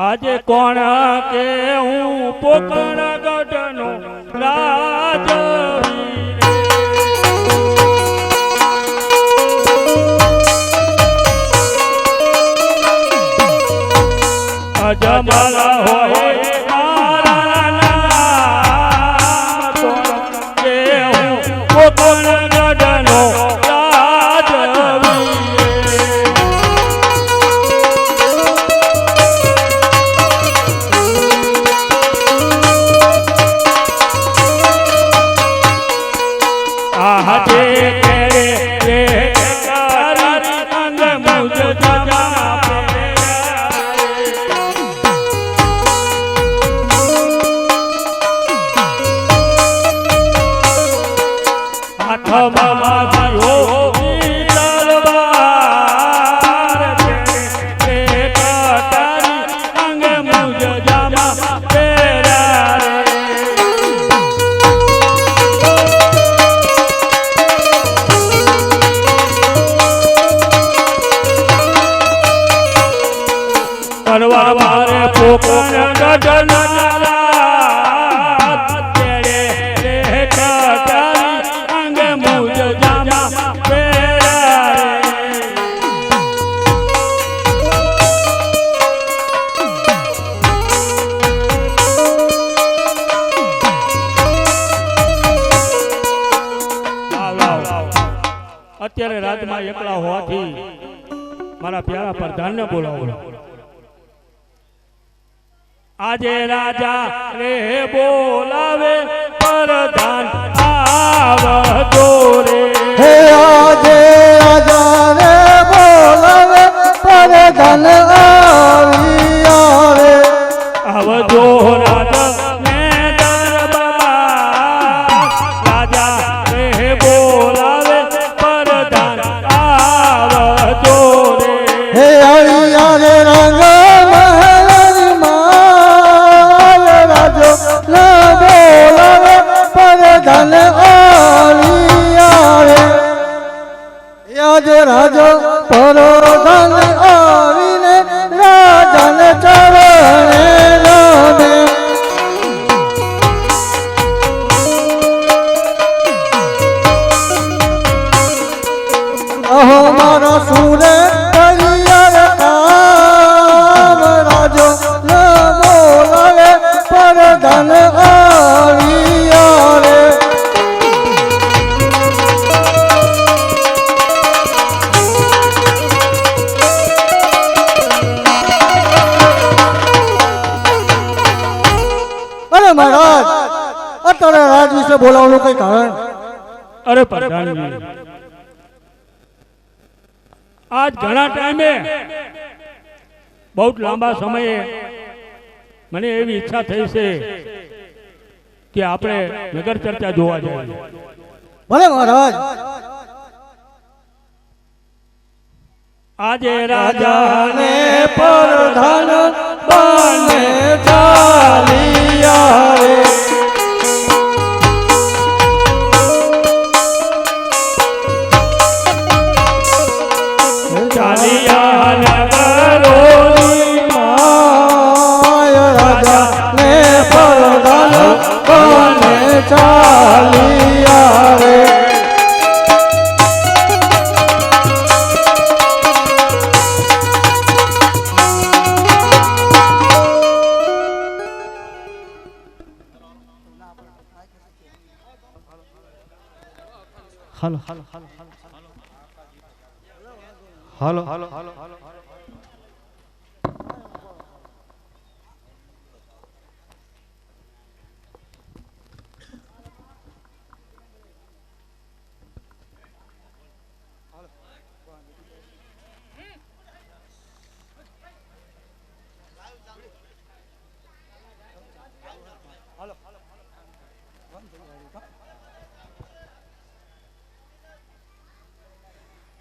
આજે કોણ કે હું પોકણ ગઢનો રાજ અજમાલા હોય આજે અત્યારે રાજમાં એકલા હોવાથી મારા પ્યારા પ્રધાનને બોલાવો. આજે રાજા રે બોલાવે, પ્રધાન રે. હે આજે આજાને બોલાવે પર રાજો અત્યારે રાજ વિશે બોલાવવાનું કઈ કારણ? અરે પ્રધાનજી આજ ઘણા ટાઈમે બહુ લાંબા સમયે મને એવી ઈચ્છા થઈ છે કે આપણે નગર ચર્ચા જોવા જઈએ. ભલે મહારાજ. આજે રાજાને પ્રધાન બને ચાલી. ચાલી આવે હાલો હાલો હાલો હાલો હાલો હાલો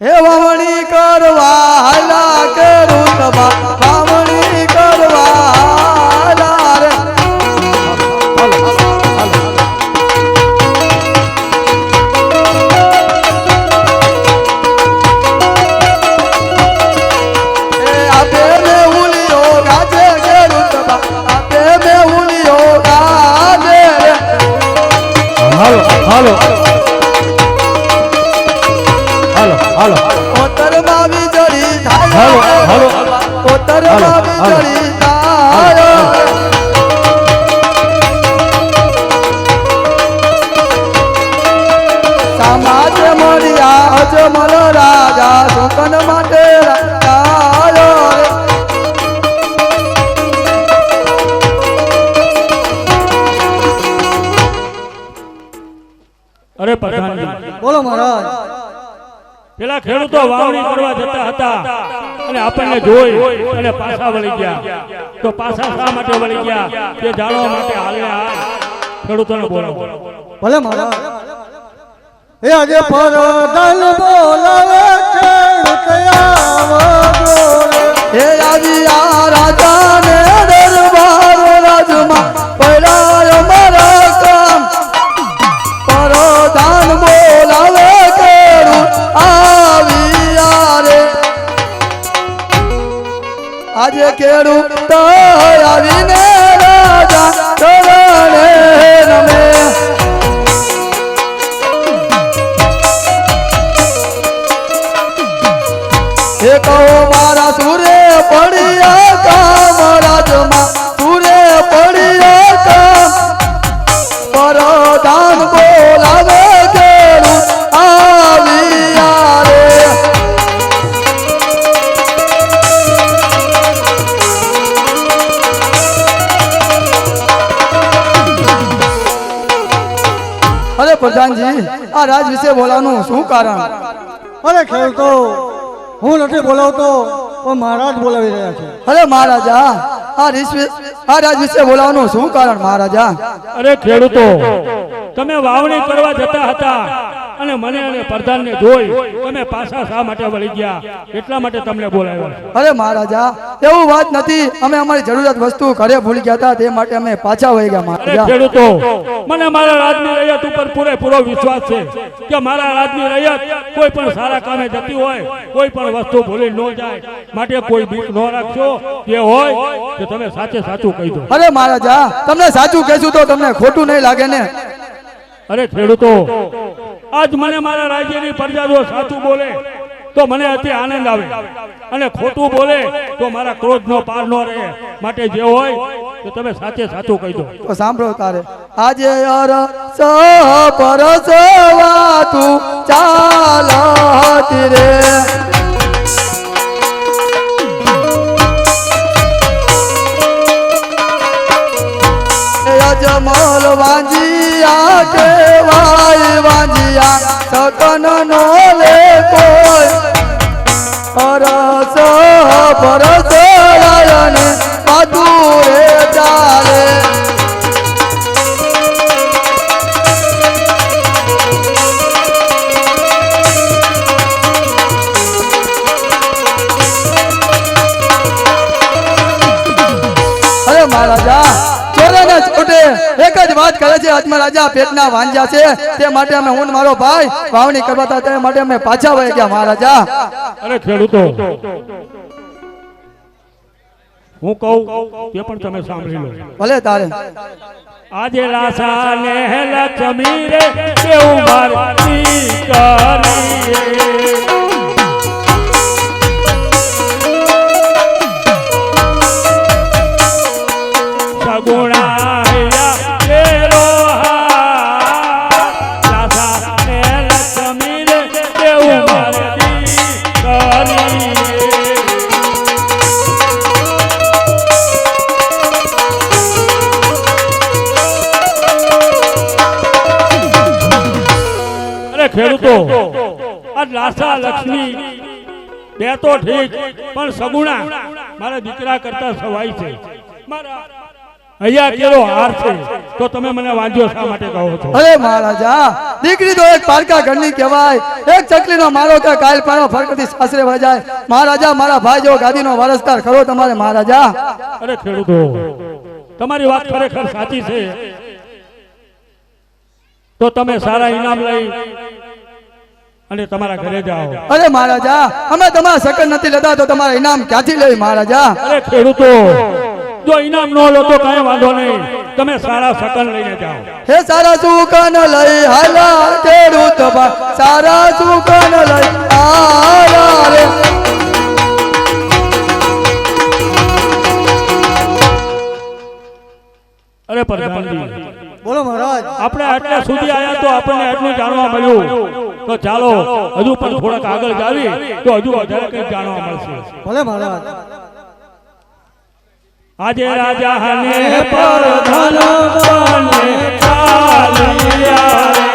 હે વાવણી કરવા કોતરમાં વીજળી. થાય કોતરમાં. વીજળી થાય સમાજ મળ્યા અજમલ રાજા સુકન માટે રાજાયો અરે પ્રધાનજી. બોલો મહારાજ. પેલા ખેડૂતો વાવણી કરવા જતા હતા અને આપણને જોઈ અને પાછા વળી ગયા. તો પાછા શા માટે વળી ગયા? તે જાણવા માટે હાલ ખેડૂતોને બોલો. ભલે મારા. એ આજે પરદાન બોલાવે આજે ખેડૂત આવીને રાજા ચરણે આ રાજ વિશે બોલાવાનું શું કારણ? અરે ખેડૂતો હું નથી બોલાવતો પણ મહારાજ બોલાવી રહ્યા છે. અરે મહારાજા આ રીસ આ રાજ વિશે બોલાવવાનું શું કારણ મહારાજા? અરે ખેડૂતો તમે વાવણી કરવા જતા હતા. અને મને અને પ્રધાનને જોઈ તમે પાછા શા માટે વળી ગયા? એટલા માટે તમને બોલાવ્યા. અરે મહારાજા એવું વાત નથી. અમે અમારી જરૂરિયાત વસ્તુ ઘરે ભૂલી ગયા હતા તે માટે અમે પાછા વળી ગયા અરે મહારાજા. ખેડૂતો મને મારા રાજની રૈયત ઉપર પૂરેપૂરો વિશ્વાસ છે કે મારા રાજની રૈયત કોઈ પણ સારા કામે જતી હોય કોઈ પણ વસ્તુ ભૂલી ન જાય. માટે કોઈ બીક ન રાખશો. જે હોય તો તમે સાચે સાચું કહી દો. અરે મહારાજા તમને સાચું કહેશું તો તમને ખોટું નહીં લાગે ને? અરે ખેડૂતો આજ મને મારા રાજ્યની પ્રજા જો સાચું બોલે, તો મને અતિ આનંદ આવે. અને ખોટું બોલે, તો મારા ક્રોધનો પાર ન રહે. માટે જે હોય, તો તમે સાચે સાચું કહી દો. તો સાંભળો તારે. આજે અર સ પરસવા તું ચાલતી રે. અજમલ વાંજી કેવાય સકન નો લે કોઈ. પરસ પરસ રાયને પાદુરે ચાલે. અજમલ રાજા પેટના વાંજા છે. તે માટે અમે હું મારો ભાઈ વાવણી કરવા તે માટે અમે પાછા વહી ગયા મહારાજા. અરે ખેડૂતો હું કહું તે પણ તમે સાંભળી લો. ભલે તારે. આજે લાસા ને લક્ષ્મી રે કેવું મારતી કરીએ. સગુણાયા આ લાસા લક્ષ્મી બે તો ઠીક પણ સગુણા મારા દીકરા કરતા સવાય છે. મારા અહીંયા કેરો હાર છે તો તમે મને વાંધ્યો શા માટે કહો છો? અરે મહારાજા દીકરી તો એક પારકા ઘરની કહેવાય. એક ચકલીનો મારો કે કાલ પાનો ફરકથી સાસરે વજાય મહારાજા મારા ભાઈ જો ગાદીનો વારસદાર ખરો તમારે મહારાજા. અરે ખેડૂતો તમારી વાત ખરેખર સાચી છે. તો તમે સારા ઇનામ લઈ અને તમારા ઘરે જાઓ. અરે મહારાજા અમે તમારા સકન નથી લેતા તો તમારા ઇનામ ક્યાંથી લઈ મહારાજા? અરે ખેડૂતો જો ઇનામ ન લો તો કાંઈ વાંધો નહીં. તમે સારા સકન લઈને જાઓ. હે સારા સુકન લઈ હાલા ખેડૂત સારા સુકન લઈ હાલા રે. અરે પરધાનજી બોલો મહારાજ. આપણે આટલા સુધી આયા તો આપણને આટલું જાણવા મળ્યું. તો ચાલો હજુ પણ થોડાક આગળ જાવી તો હજુ વધારે કંઈક જાણવા મળશે. ભલે ભલે આજે રાજા ને પર ધન બને ચાલ્યા